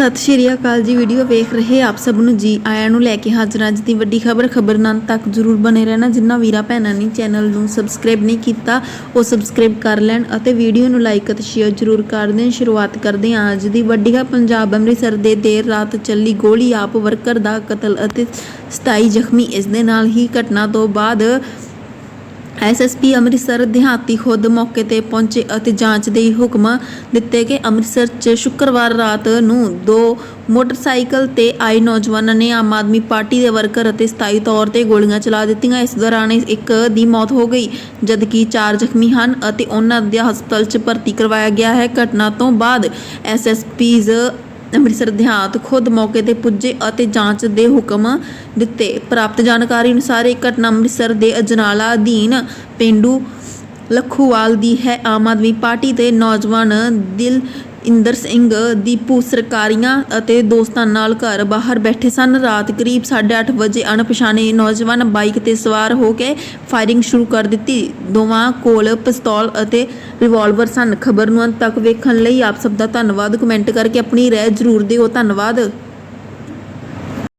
ਸਤਿ ਸ਼੍ਰੀ ਅਕਾਲ ਜੀ ਵੀਡੀਓ ਵੇਖ ਰਹੇ ਆਪ ਸਭ ਨੂੰ ਜੀ ਆਇਆਂ ਨੂੰ ਲੈ ਕੇ ਹਾਜ਼ਰ ਅੱਜ ਦੀ ਵੱਡੀ ਖਬਰ ਖਬਰ ਨਾਲ ਤੱਕ ਜ਼ਰੂਰ ਬਨੇ ਰਹਿਣਾ। ਜਿੰਨਾ ਵੀਰਾ ਭੈਣਾਂ ਨੇ ਚੈਨਲ ਨੂੰ ਸਬਸਕ੍ਰਾਈਬ ਨਹੀਂ ਕੀਤਾ, ਉਹ ਸਬਸਕ੍ਰਾਈਬ ਕਰ ਲੈਣ ਅਤੇ ਵੀਡੀਓ ਨੂੰ ਲਾਈਕ ਅਤੇ ਸ਼ੇਅਰ ਜ਼ਰੂਰ ਕਰ ਦੇਣ। ਸ਼ੁਰੂਆਤ ਕਰਦੇ ਹਾਂ ਅੱਜ ਦੀ ਵੱਡੀ ਖਬਰ। ਪੰਜਾਬ ਅੰਮ੍ਰਿਤਸਰ ਦੇ ਦੇਰ ਰਾਤ ਚੱਲੀ ਗੋਲੀ ਆਪ ਵਰਕਰ ਦਾ ਕਤਲ ਅਤੇ 27 ਜ਼ਖਮੀ। ਇਸ ਦੇ ਨਾਲ ਹੀ ਘਟਨਾ ਤੋਂ ਬਾਅਦ ਐਸਐਸਪੀ ਅੰਮ੍ਰਿਤਸਰ ਦਿਹਾਤੀ ਖੁਦ ਮੌਕੇ ਤੇ ਪਹੁੰਚੇ ਅਤੇ ਜਾਂਚ ਦੇ ਹੁਕਮ ਦਿੱਤੇ ਕਿ ਅੰਮ੍ਰਿਤਸਰ 'ਚ ਸ਼ੁੱਕਰਵਾਰ ਰਾਤ ਨੂੰ ਦੋ ਮੋਟਰਸਾਈਕਲ ਤੇ ਆਏ ਨੌਜਵਾਨਾਂ ਨੇ ਆਮ ਆਦਮੀ ਪਾਰਟੀ ਦੇ ਵਰਕਰ ਅਤੇ ਸਥਾਈ ਤੌਰ ਤੇ ਗੋਲੀਆਂ ਚਲਾ ਦਿੱਤੀਆਂ। ਇਸ ਦੌਰਾਨ ਇੱਕ ਦੀ ਮੌਤ ਹੋ ਗਈ, ਜਦਕਿ ਚਾਰ ਜ਼ਖਮੀ ਹਨ ਅਤੇ ਉਹਨਾਂ ਦੇ ਹਸਪਤਾਲ 'ਚ ਭਰਤੀ ਕਰਵਾਇਆ ਗਿਆ ਹੈ। ਘਟਨਾ ਤੋਂ ਬਾਅਦ ਐਸਐਸਪੀਜ਼ ਅੰਮ੍ਰਿਤਸਰ ਦਿਹਾਤ ਖੁਦ ਮੌਕੇ ਤੇ ਪੁੱਜੇ ਅਤੇ ਜਾਂਚ ਦੇ ਹੁਕਮ ਦਿੱਤੇ। ਪ੍ਰਾਪਤ ਜਾਣਕਾਰੀ ਅਨੁਸਾਰ ਇਹ ਘਟਨਾ ਅੰਮ੍ਰਿਤਸਰ ਦੇ ਅਜਨਾਲਾ ਅਧੀਨ ਪਿੰਡੂ ਲਖੂਵਾਲ ਦੀ ਹੈ। ਆਮ ਆਦਮੀ ਪਾਰਟੀ ਦੇ ਨੌਜਵਾਨ ਦਿਲ ਇੰਦਰ ਸਿੰਘ ਦੀਪੂ ਸਰਕਾਰੀਆਂ ਅਤੇ ਦੋਸਤਾਂ ਨਾਲ ਘਰ ਬਾਹਰ ਬੈਠੇ ਸਨ। ਰਾਤ ਕਰੀਬ 8:30 ਵਜੇ ਅਣਪਛਾਣੇ ਨੌਜਵਾਨ ਬਾਈਕ ਤੇ ਸਵਾਰ ਹੋ ਕੇ ਫਾਇਰਿੰਗ ਸ਼ੁਰੂ ਕਰ ਦਿੱਤੀ। ਦੋਵਾਂ ਕੋਲ ਪਿਸਤੌਲ ਅਤੇ ਰਿਵਾਲਵਰ ਸਨ। ਖਬਰ ਨੂੰ ਅੰਤ ਤੱਕ ਵੇਖਣ ਲਈ ਆਪ ਸਭ ਦਾ ਧੰਨਵਾਦ। ਕਮੈਂਟ ਕਰਕੇ ਆਪਣੀ ਰਾਏ ਜ਼ਰੂਰ ਦਿਓ। ਧੰਨਵਾਦ।